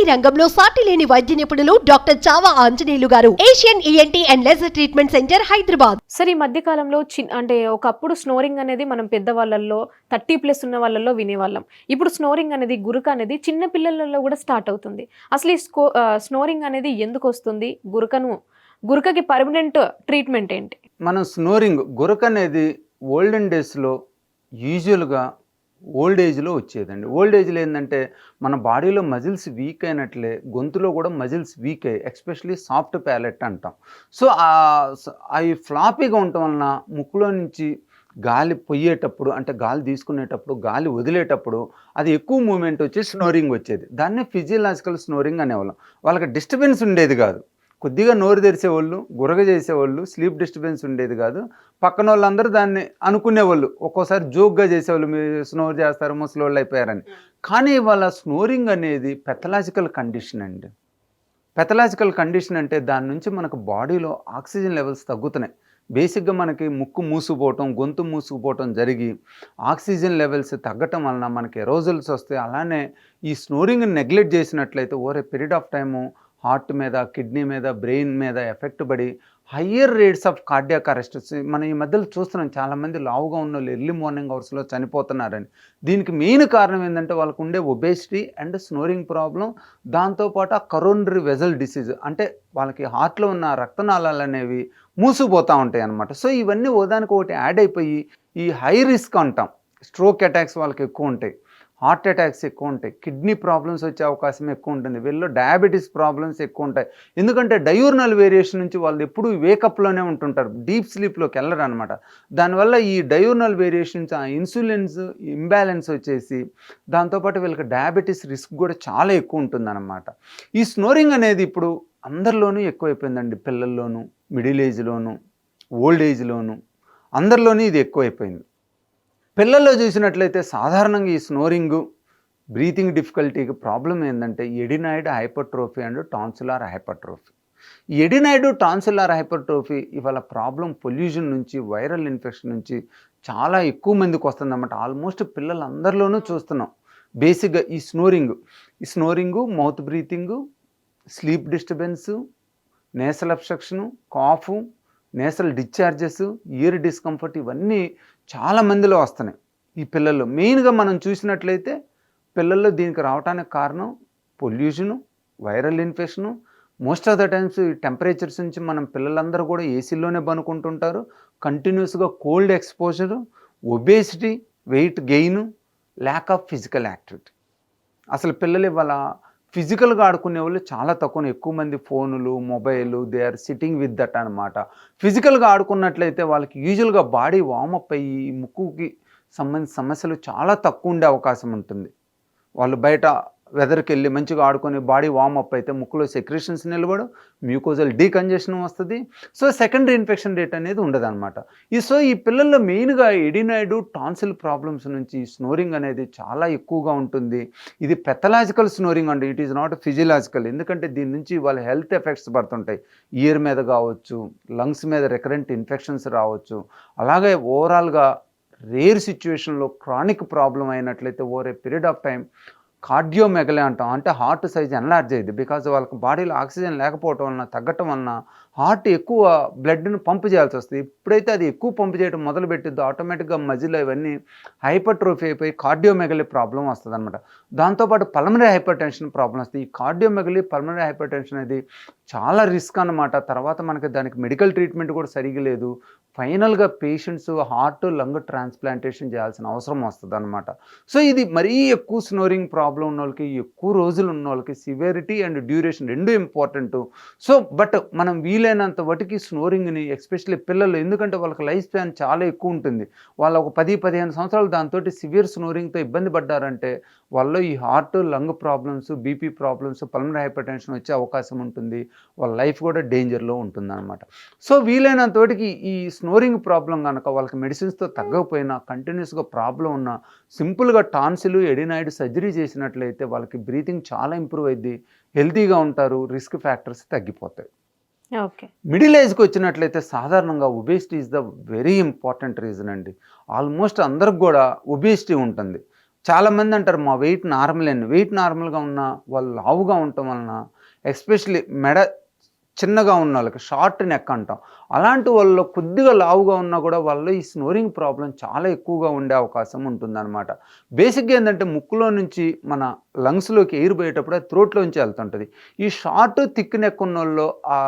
ENT రంగంలో సాటి లేని వైద్య నిపుణులు doctor Chava Anjaneyulu garu. Asian ENT and laser treatment centre Hyderabad. సరే ఈ మధ్య కాలంలో చిన్ అంటే ఒకప్పుడు స్నోరింగ్ అనేది మనం పెద్దవాళ్ళల్లో థర్టీ ప్లస్ ఉన్న వాళ్ళల్లో వినేవాళ్ళం. ఇప్పుడు స్నోరింగ్ అనేది గురుక అనేది చిన్న పిల్లలలో కూడా స్టార్ట్ అవుతుంది. అసలు ఈ స్కో స్నోరింగ్ అనేది ఎందుకు వస్తుంది? గురుకను గురుకకి పర్మనెంట్ ట్రీట్మెంట్ ఏంటి? మనం స్నోరింగ్ గురక అనేది ఓల్డెన్ డేస్లో యూజువల్గా ఓల్డ్ ఏజ్లో వచ్చేదండి. ఓల్డ్ ఏజ్లో ఏంటంటే మన బాడీలో మజిల్స్ వీక్ అయినట్లే గొంతులో కూడా మజిల్స్ వీక్ అయ్యి ఎక్స్పెషలీ సాఫ్ట్ ప్యాలెట్ అంటాం. సో అవి ఫ్లాపీగా ఉండటం వలన ముక్కులో నుంచి గాలి పొయ్యేటప్పుడు అంటే గాలి తీసుకునేటప్పుడు గాలి వదిలేటప్పుడు అది ఎక్కువ మూమెంట్ వచ్చి స్నోరింగ్ వచ్చేది. దాన్నే ఫిజియలాజికల్ స్నోరింగ్ అనేవాళ్ళం. వాళ్ళకి డిస్టర్బెన్స్ ఉండేది కాదు. కొద్దిగా నోరు తెరిచేవాళ్ళు గురగ చేసేవాళ్ళు స్లీప్ డిస్టర్బెన్స్ ఉండేది కాదు. పక్కన వాళ్ళందరూ దాన్ని అనుకునేవాళ్ళు. ఒక్కోసారి జోక్గా చేసేవాళ్ళు మీరు స్నోర్ చేస్తారు ముసలి వాళ్ళు అయిపోయారని కానీ వాళ్ళ స్నోరింగ్ అనేది పెథలాజికల్ కండిషన్ అండి. పెథలాజికల్ కండిషన్ అంటే దాని నుంచి మనకు బాడీలో ఆక్సిజన్ లెవెల్స్ తగ్గుతున్నాయి. బేసిక్గా మనకి ముక్కు మూసుకుపోవటం గొంతు మూసుకుపోవటం జరిగి ఆక్సిజన్ లెవెల్స్ తగ్గటం వలన మనకి ఎరోజల్స్ వస్తాయి. అలానే ఈ స్నోరింగ్ నెగ్లెక్ట్ చేసినట్లయితే over a period of time heart మీద కిడ్నీ మీద బ్రెయిన్ మీద ఎఫెక్ట్ పడి higher rates of cardiac arrest. మనం ఈ మధ్యలో చూస్తున్నాం చాలామంది లావుగా ఉన్న వాళ్ళు ఎర్లీ మార్నింగ్ అవర్స్లో చనిపోతున్నారని. దీనికి మెయిన్ కారణం ఏంటంటే వాళ్ళకు ఉండే ఒబేసిటీ అండ్ స్నోరింగ్ ప్రాబ్లం. దాంతోపాటు ఆ కరోనరీ వెజల్ డిసీజ్ అంటే వాళ్ళకి హార్ట్లో ఉన్న రక్తనాళాలు అనేవి మూసిపోతూ ఉంటాయి అన్నమాట. సో ఇవన్నీ ఓదానికి ఒకటి యాడ్ అయిపోయి ఈ హై రిస్క్ అంటాం. స్ట్రోక్ అటాక్స్ వాళ్ళకి ఎక్కువ ఉంటాయి. హార్ట్ అటాక్స్ ఎక్కువ ఉంటాయి. కిడ్నీ ప్రాబ్లమ్స్ వచ్చే అవకాశం ఎక్కువ ఉంటుంది. వీళ్ళలో డయాబెటీస్ ప్రాబ్లమ్స్ ఎక్కువ ఉంటాయి. ఎందుకంటే డయూర్నల్ వేరియేషన్ నుంచి వాళ్ళు ఎప్పుడూ వేకప్లోనే ఉంటుంటారు. డీప్ స్లీప్లోకి వెళ్ళరు అనమాట దానివల్ల ఈ డయూర్నల్ వేరియేషన్స్ ఆ ఇన్సులిన్స్ ఇంబ్యాలెన్స్ వచ్చేసి దాంతోపాటు వీళ్ళకి డయాబెటీస్ రిస్క్ కూడా చాలా ఎక్కువ ఉంటుందన్నమాట. ఈ స్నోరింగ్ అనేది ఇప్పుడు అందరిలోనూ ఎక్కువైపోయిందండి. పిల్లల్లోనూ మిడిల్ ఏజ్లోను ఓల్డ్ ఏజ్లోను అందరిలోనూ ఇది ఎక్కువైపోయింది. పిల్లల్లో చూసినట్లయితే సాధారణంగా ఈ స్నోరింగు బ్రీతింగ్ డిఫికల్టీకి ప్రాబ్లం ఏంటంటే adenoid hypertrophy and tonsillar hypertrophy ఈ ఎడినాయిడ్ టాన్సిలార్ హైపర్ట్రోఫీ ఇవాళ ప్రాబ్లం పొల్యూషన్ నుంచి వైరల్ ఇన్ఫెక్షన్ నుంచి చాలా ఎక్కువ మందికి వస్తుందన్నమాట. ఆల్మోస్ట్ పిల్లలందరిలోనూ చూస్తున్నాం. బేసిక్గా ఈ స్నోరింగ్ ఈ snoring mouth breathing sleep disturbance nasal obstruction cough nasal discharges ear discomfort ఇవన్నీ చాలా మందిలో వస్తున్నాయి ఈ పిల్లల్లో. మెయిన్గా మనం చూసినట్లయితే పిల్లల్లో దీనికి రావడానికి కారణం pollution viral infection. Most of the times ఈ టెంపరేచర్స్ నుంచి మనం పిల్లలందరూ కూడా ఏసీలోనే పనుకుంటుంటారు. కంటిన్యూస్గా cold exposure obesity weight gain lack of physical activity. అసలు పిల్లలు ఇవాళ ఫిజికల్గా ఆడుకునే వాళ్ళు చాలా తక్కువ ఎక్కువ మంది ఫోనులు mobile they are sitting with that అనమాట ఫిజికల్గా ఆడుకున్నట్లయితే వాళ్ళకి యూజువల్గా బాడీ వామప్ అయ్యి ముక్కుకి సంబంధించిన సమస్యలు చాలా తక్కువ ఉండే అవకాశం ఉంటుంది. వాళ్ళు బయట వెదర్కి వెళ్ళి మంచిగా ఆడుకొని బాడీ వామప్ అయితే ముక్కులో సెక్రేషన్స్ నిలబడు మ్యూకోజల్ డీకంజెషన్ వస్తుంది. సో సెకండరీ ఇన్ఫెక్షన్ రేట్ అనేది ఉండదన్నమాట. ఈ సో ఈ పిల్లల్లో మెయిన్గా ఎడినాయిడ్ టాన్సిల్ ప్రాబ్లమ్స్ నుంచి స్నోరింగ్ అనేది చాలా ఎక్కువగా ఉంటుంది. ఇది పెథలాజికల్ స్నోరింగ్ అండి. It is not physiological. ఎందుకంటే దీని నుంచి వాళ్ళ హెల్త్ ఎఫెక్ట్స్ పడుతుంటాయి. ఇయర్ మీద కావచ్చు లంగ్స్ మీద రికరెంట్ ఇన్ఫెక్షన్స్ రావచ్చు. అలాగే ఓవరాల్గా రేర్ సిచ్యువేషన్లో క్రానిక్ ప్రాబ్లం అయినట్లయితే over a period of time cardiomegaly అంటాం. అంటే హార్ట్ సైజ్ ఎన్లార్జ్ అయ్యింది బికాజ్ వాళ్ళకి బాడీలో ఆక్సిజన్ లేకపోవటం వలన తగ్గటం వలన హార్ట్ ఎక్కువ బ్లడ్ను పంపు చేయాల్సి వస్తుంది. ఎప్పుడైతే అది ఎక్కువ పంపు చేయడం మొదలుపెట్టిద్దో ఆటోమేటిక్గా మజిల్ ఇవన్నీ హైపర్ట్రోఫీ అయిపోయి కార్డియోమెగలీ ప్రాబ్లం వస్తుంది అనమాట దాంతోపాటు పల్మనరీ హైపర్ టెన్షన్ ప్రాబ్లం వస్తుంది. ఈ కార్డియోమెగలీ పల్మనరీ హైపర్ టెన్షన్ అనేది చాలా రిస్క్ అనమాట తర్వాత మనకి దానికి మెడికల్ ట్రీట్మెంట్ కూడా సరిగా లేదు. ఫైనల్గా పేషెంట్స్ హార్ట్ లంగ్ ట్రాన్స్ప్లాంటేషన్ చేయాల్సిన అవసరం వస్తుంది అనమాట సో ఇది మరీ ఎక్కువ స్నోరింగ్ ప్రాబ్లం ఉన్న వాళ్ళకి ఎక్కువ రోజులు ఉన్న వాళ్ళకి సివియరిటీ అండ్ డ్యూరేషన్ రెండు ఇంపార్టెంట్. సో బట్ మనం వీలైనంత వాటికి స్నోరింగ్ని ఎస్పెషల్లీ పిల్లలు ఎందుకంటే వాళ్ళకి లైఫ్ స్పాన్ చాలా ఎక్కువ ఉంటుంది. వాళ్ళు ఒక పది పదిహేను సంవత్సరాలు దాంతో సివియర్ స్నోరింగ్తో ఇబ్బంది పడ్డారంటే వాళ్ళు ఈ heart lung problems BP problems pulmonary hypertension వచ్చే అవకాశం ఉంటుంది. వాళ్ళ లైఫ్ కూడా డేంజర్లో ఉంటుందన్నమాట. సో వీలైనంత వాటికి ఈ స్నోరింగ్ ప్రాబ్లం కనుక వాళ్ళకి మెడిసిన్స్తో తగ్గకపోయినా కంటిన్యూస్గా ప్రాబ్లం ఉన్న సింపుల్గా టాన్సిల్ ఎడినాయిడ్ సర్జరీ చేసినట్లయితే వాళ్ళకి బ్రీతింగ్ చాలా ఇంప్రూవ్ అయింది హెల్తీగా ఉంటారు రిస్క్ ఫ్యాక్టర్స్ తగ్గిపోతాయి. మిడిల్ ఏజ్కి వచ్చినట్లయితే సాధారణంగా obesity is the very important reason అండి. ఆల్మోస్ట్ అందరికి కూడా ఒబేసిటీ ఉంటుంది. చాలామంది అంటారు మా వెయిట్ నార్మల్ అండి. వెయిట్ నార్మల్గా ఉన్న వాళ్ళు లావుగా ఉండటం వలన ఎస్పెషలీ మెడ చిన్నగా ఉన్న వాళ్ళకి షార్ట్ నెక్ అంటాం. అలాంటి వాళ్ళు కొద్దిగా లావుగా ఉన్నా కూడా వాళ్ళు ఈ స్నోరింగ్ ప్రాబ్లం చాలా ఎక్కువగా ఉండే అవకాశం ఉంటుందన్నమాట. బేసిక్గా ఏంటంటే ముక్కులో నుంచి మన లంగ్స్లోకి ఎయిర్ పోయేటప్పుడు అది థ్రోట్లోంచి వెళ్తుంటుంది. ఈ షార్ట్ థిక్ నెక్ ఉన్న వాళ్ళు ఆ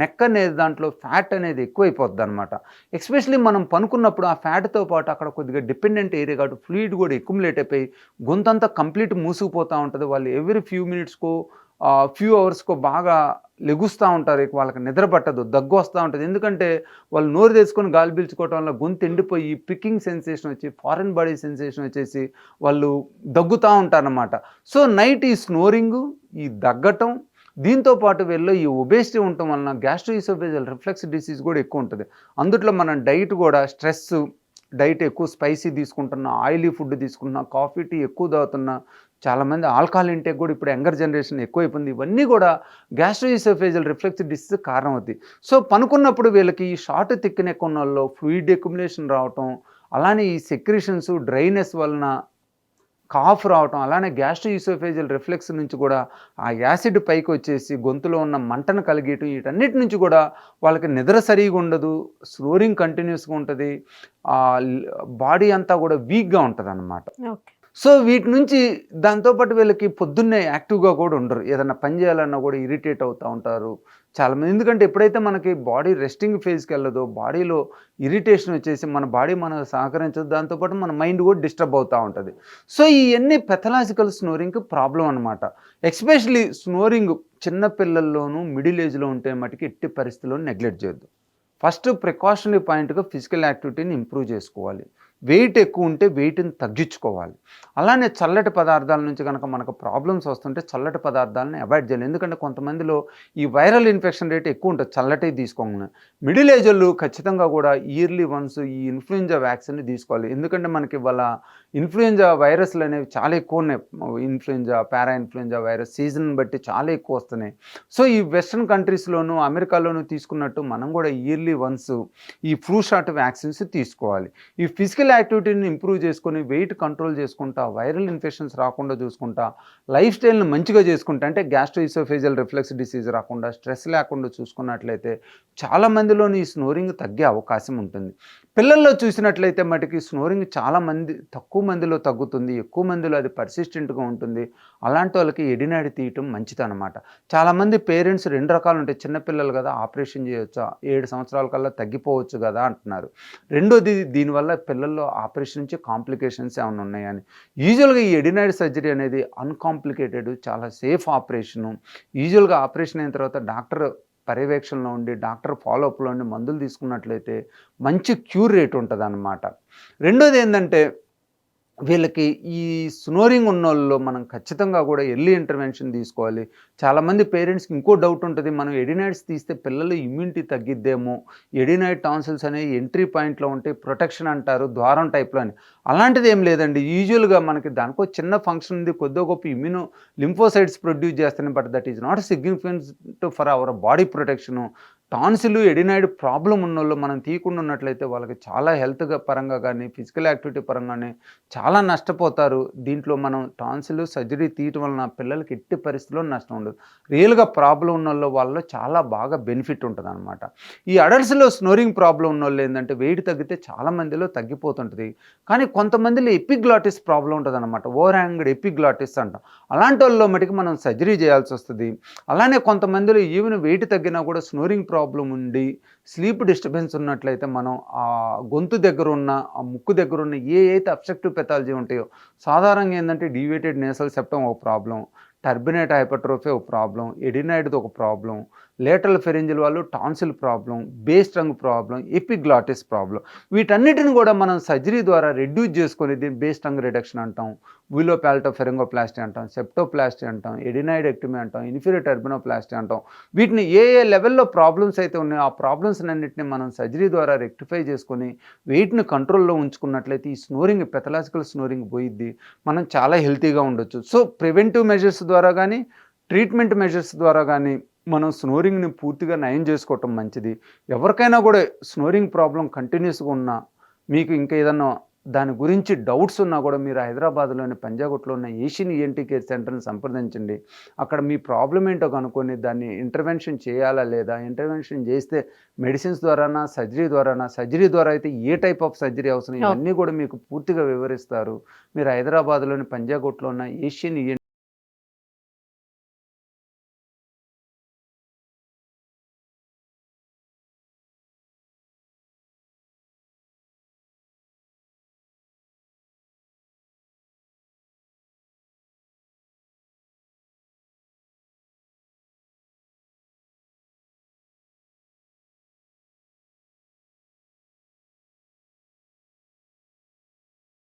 నెక్ అనేది దాంట్లో ఫ్యాట్ అనేది ఎక్కువైపోద్ది అనమాట ఎస్పెషలీ మనం పనుకున్నప్పుడు ఆ ఫ్యాట్తో పాటు అక్కడ కొద్దిగా డిపెండెంట్ ఏరియా కాబట్టి ఫ్లూయిడ్ కూడా ఎక్యుములేట్ అయిపోయి గొంతంతా కంప్లీట్ మూసుకుపోతూ ఉంటుంది. వాళ్ళు ఎవ్రీ ఫ్యూ మినిట్స్కో ఫ్యూ అవర్స్కో బాగా లెగుస్తూ ఉంటారు వాళ్ళకి నిద్ర పట్టదు దగ్గు వస్తూ ఉంటుంది. ఎందుకంటే వాళ్ళు నోరు తెచ్చుకొని గాలి పీల్చుకోవటం వల్ల గొంతు ఎండిపోయి పికింగ్ సెన్సేషన్ వచ్చి ఫారిన్ బాడీ సెన్సేషన్ వచ్చేసి వాళ్ళు దగ్గుతూ ఉంటారనమాట సో నైట్ ఈ స్నోరింగ్ ఈ దగ్గటం దీంతో పాటు వీళ్ళు ఈ ఒబేసిటీ ఉండటం వలన గ్యాస్ట్రోఇసోబేజల్ రిఫ్లెక్స్ డిసీజ్ కూడా ఎక్కువ ఉంటుంది. అందుట్లో మనం డైట్ కూడా స్ట్రెస్ డైట్ ఎక్కువ స్పైసీ తీసుకుంటున్నా ఆయిలీ ఫుడ్ తీసుకుంటున్నా కాఫీ టీ ఎక్కువ తాగుతున్నా చాలామంది ఆల్కహాల్ ఇంటేక్ కూడా ఇప్పుడు యంగర్ జనరేషన్ ఎక్కువైపోయింది. ఇవన్నీ కూడా గ్యాస్ట్రోఇసోఫేజల్ రిఫ్లెక్స్ డిసీజ్ కారణం అవుతాయి సో పనుకున్నప్పుడు వీళ్ళకి ఈ షార్ట్ తిక్కినెక్ ఉన్న వాళ్ళు ఫ్లూయిడ్ ఎక్యుములేషన్ రావటం అలానే ఈ సెక్రిషన్స్ డ్రైనెస్ వలన కాఫ్ రావటం అలానే గ్యాస్ట్రోఇసోఫేజల్ రిఫ్లెక్స్ నుంచి కూడా ఆ యాసిడ్ పైకి వచ్చేసి గొంతులో ఉన్న మంటను కలిగేయటం వీటన్నిటి నుంచి కూడా వాళ్ళకి నిద్ర సరిగా ఉండదు స్నోరింగ్ కంటిన్యూస్గా ఉంటుంది బాడీ అంతా కూడా వీక్గా ఉంటుంది అన్నమాట ఓకే. సో వీటి నుంచి దాంతోపాటు వీళ్ళకి పొద్దున్నే యాక్టివ్గా కూడా ఉండరు. ఏదైనా పని చేయాలన్నా కూడా ఇరిటేట్ అవుతూ ఉంటారు. చాలామంది ఎందుకంటే ఎప్పుడైతే మనకి బాడీ రెస్టింగ్ ఫేజ్కి వెళ్ళదో బాడీలో ఇరిటేషన్ వచ్చేసి మన బాడీ మనకు సహకరించదు దాంతోపాటు మన మైండ్ కూడా డిస్టర్బ్ అవుతూ ఉంటుంది. సో ఇవన్నీ పెథలాజికల్ స్నోరింగ్కి ప్రాబ్లం అనమాట ఎస్పెషలీ స్నోరింగ్ చిన్న పిల్లల్లోనూ మిడిల్ ఏజ్లో ఉంటే మటుకు ఎట్టి పరిస్థితుల్లో నెగ్లెక్ట్ చేయొద్దు. ఫస్ట్ ప్రికాషనరీ పాయింట్గా ఫిజికల్ యాక్టివిటీని ఇంప్రూవ్ చేసుకోవాలి. వెయిట్ ఎక్కువ ఉంటే వెయిట్ని తగ్గించుకోవాలి. అలానే చల్లటి పదార్థాల నుంచి కనుక మనకు ప్రాబ్లమ్స్ వస్తుంటే చల్లటి పదార్థాలను అవాయిడ్ చేయాలి. ఎందుకంటే కొంతమందిలో ఈ వైరల్ ఇన్ఫెక్షన్ రేట్ ఎక్కువ ఉంటుంది. చల్లటి తీసుకోకుండా మిడిల్ ఏజర్లు ఖచ్చితంగా కూడా ఇయర్లీ వన్స్ ఈ ఇన్ఫ్లుయెంజా వ్యాక్సిన్ తీసుకోవాలి. ఎందుకంటే మనకి ఇవాళ ఇన్ఫ్లుయెంజా వైరస్లు అనేవి చాలా ఎక్కువ ఉన్నాయి. ఇన్ఫ్లుయెంజా పారా ఇన్ఫ్లుయెంజా వైరస్ సీజన్ బట్టి చాలా ఎక్కువ వస్తున్నాయి. సో ఈ వెస్ట్రన్ కంట్రీస్లోనూ అమెరికాలోనూ తీసుకున్నట్టు మనం కూడా ఇయర్లీ వన్స్ ఈ ఫ్లూ షాట్ వ్యాక్సిన్స్ తీసుకోవాలి. ఈ ఫిజికల్ యాక్టివిటీని ఇంప్రూవ్ చేసుకొని వెయిట్ కంట్రోల్ చేసుకుంటా వైరల్ ఇన్ఫెక్షన్స్ రాకుండా చూసుకుంటా లైఫ్ స్టైల్ని మంచిగా చేసుకుంటా అంటే గ్యాస్ట్రోఇసోఫేజియల్ రిఫ్లెక్స్ డిసీజ్ రాకుండా స్ట్రెస్ లేకుండా చూసుకున్నట్లయితే చాలా మందిలోని ఈ స్నోరింగ్ తగ్గే అవకాశం ఉంటుంది. పిల్లల్లో చూసినట్లయితే మటుకి స్నోరింగ్ చాలామంది తక్కువ మందిలో తగ్గుతుంది ఎక్కువ మందిలో అది పర్సిస్టెంట్గా ఉంటుంది. అలాంటి వాళ్ళకి ఎడినాడి తీయటం మంచిది అనమాట చాలామంది పేరెంట్స్ రెండు రకాలు ఉంటాయి. చిన్నపిల్లలు కదా ఆపరేషన్ చేయొచ్చా ఏడు సంవత్సరాల కల్లా తగ్గిపోవచ్చు కదా అంటున్నారు. రెండోది దీనివల్ల పిల్లల్లో ఆపరేషన్ నుంచి కాంప్లికేషన్స్ ఏమైనా ఉన్నాయని. యూజువల్గా ఈ ఎడినాయిడ్ సర్జరీ అనేది అన్కాంప్లికేటెడ్ చాలా సేఫ్ ఆపరేషను. యూజువల్గా ఆపరేషన్ అయిన తర్వాత డాక్టర్ పర్యవేక్షణలో ఉండి డాక్టర్ ఫాలోఅప్లో ఉండి మందులు తీసుకున్నట్లయితే మంచి క్యూర్ రేట్ ఉంటుంది అన్నమాట రెండోది ఏంటంటే వీళ్ళకి ఈ స్నోరింగ్ ఉన్న వాళ్ళు మనం ఖచ్చితంగా కూడా ఎర్లీ ఇంటర్వెన్షన్ తీసుకోవాలి. చాలామంది పేరెంట్స్కి ఇంకో డౌట్ ఉంటుంది మనం ఎడినైట్స్ తీస్తే పిల్లలు ఇమ్యూనిటీ తగ్గిద్దేమో ఎడినైట్ టాన్సిల్స్ అనేవి ఎంట్రీ పాయింట్లో ఉంటే ప్రొటెక్షన్ అంటారు ద్వారం టైప్లో అని. అలాంటిది ఏం లేదండి. యూజువల్గా మనకి దానికో చిన్న ఫంక్షన్ ఉంది కొద్దిగా గొప్ప ఇమ్యూనో లింఫోసైడ్స్ ప్రొడ్యూస్ చేస్తున్నాయి but that is not significant for our body protection tonsil adenoid problem ఉన్న వాళ్ళు మనం తీయకుండా ఉన్నట్లయితే వాళ్ళకి చాలా హెల్త్గా పరంగా కానీ ఫిజికల్ యాక్టివిటీ పరంగానే చాలా నష్టపోతారు. దీంట్లో మనం టాన్సిల్ సర్జరీ తీయటం వలన పిల్లలకి ఎట్టి పరిస్థితుల్లో నష్టం ఉండదు. రియల్గా ప్రాబ్లం ఉన్న వాళ్ళు వాళ్ళలో చాలా బాగా బెనిఫిట్ ఉంటుంది అనమాట ఈ అడల్ట్స్లో స్నోరింగ్ ప్రాబ్లం ఉన్న వాళ్ళు ఏంటంటే వెయిట్ తగ్గితే చాలా మందిలో తగ్గిపోతుంటుంది. కానీ కొంతమందిలో ఎపిగ్లాటిస్ ప్రాబ్లం ఉంటుంది అనమాట ఓవర్ హ్యాంగ్డ్ ఎపిగ్లాటిస్ అంటాం. అలాంటి వాళ్ళలో మటుకు మనం సర్జరీ చేయాల్సి వస్తుంది అలానే కొంతమందిలో ఈవెన్ వెయిట్ తగ్గినా కూడా స్నోరింగ్ ప్రాబ్లం ఉండి స్లీప్ డిస్టర్బెన్స్ ఉన్నట్లయితే మనం ఆ గొంతు దగ్గర ఉన్న ఆ ముక్కు దగ్గర ఉన్న ఏ అయితే అబ్స్ట్రక్టివ్ పెథాలజీ ఉంటాయో సాధారణంగా ఏంటంటే డీవేటెడ్ నేసల్ సెప్టమ్ ఒక ప్రాబ్లం టర్బినేట్ హైపర్ట్రోఫీ ఒక ప్రాబ్లం ఎడినైడ్ది ఒక ప్రాబ్లం లేటరల్ ఫెరింజిల్ వాళ్ళు టాన్సిల్ ప్రాబ్లం బేస్ రంగ్ ప్రాబ్లం ఎపిగ్లాటిస్ ప్రాబ్లం వీటన్నిటిని కూడా మనం సర్జరీ ద్వారా రెడ్యూస్ చేసుకుని దీన్ని బేస్ రంగ్ రిడక్షన్ అంటాం. విలో ప్యాల్టో ఫెరింగోప్లాస్టీ అంటాం. సెప్టోప్లాస్టీ అంటాం. ఎడినైడ్ ఎక్టిమీ అంటాం. ఇన్ఫీరియర్ టర్బినోప్లాస్టీ అంటాం. వీటిని ఏ ఏ లెవెల్లో ప్రాబ్లమ్స్ అయితే ఉన్నాయో ఆ ప్రాబ్లమ్స్ అన్నింటిని మనం సర్జరీ ద్వారా రెక్టిఫై చేసుకొని వెయిట్ని కంట్రోల్లో ఉంచుకున్నట్లయితే ఈ స్నోరింగ్ పెథలాజికల్ స్నోరింగ్ పోయిద్ది. మనం చాలా హెల్తీగా ఉండొచ్చు. సో ప్రివెంటివ్ మెజర్స్ ద్వారా కానీ ట్రీట్మెంట్ మెజర్స్ ద్వారా కానీ మనం స్నోరింగ్ని పూర్తిగా నయం చేసుకోవటం మంచిది. ఎవరికైనా కూడా స్నోరింగ్ ప్రాబ్లం కంటిన్యూస్గా ఉన్నా మీకు ఇంకా ఏదన్నా దాని గురించి డౌట్స్ ఉన్నా కూడా మీరు హైదరాబాద్లోని పంజాగుట్లో ఉన్న ఏషియన్ ఈఎన్టీ కేర్ సెంటర్ని సంప్రదించండి. అక్కడ మీ ప్రాబ్లం ఏంటో కనుక్కొని దాన్ని ఇంటర్వెన్షన్ చేయాలా లేదా? ఇంటర్వెన్షన్ చేస్తే మెడిసిన్స్ ద్వారానా సర్జరీ ద్వారానా? సర్జరీ ద్వారా అయితే ఏ టైప్ ఆఫ్ సర్జరీ అవసరం? ఇవన్నీ కూడా మీకు పూర్తిగా వివరిస్తారు. మీరు హైదరాబాద్లోని పంజాగుట్లో ఉన్న ఏషియన్ ఈఎన్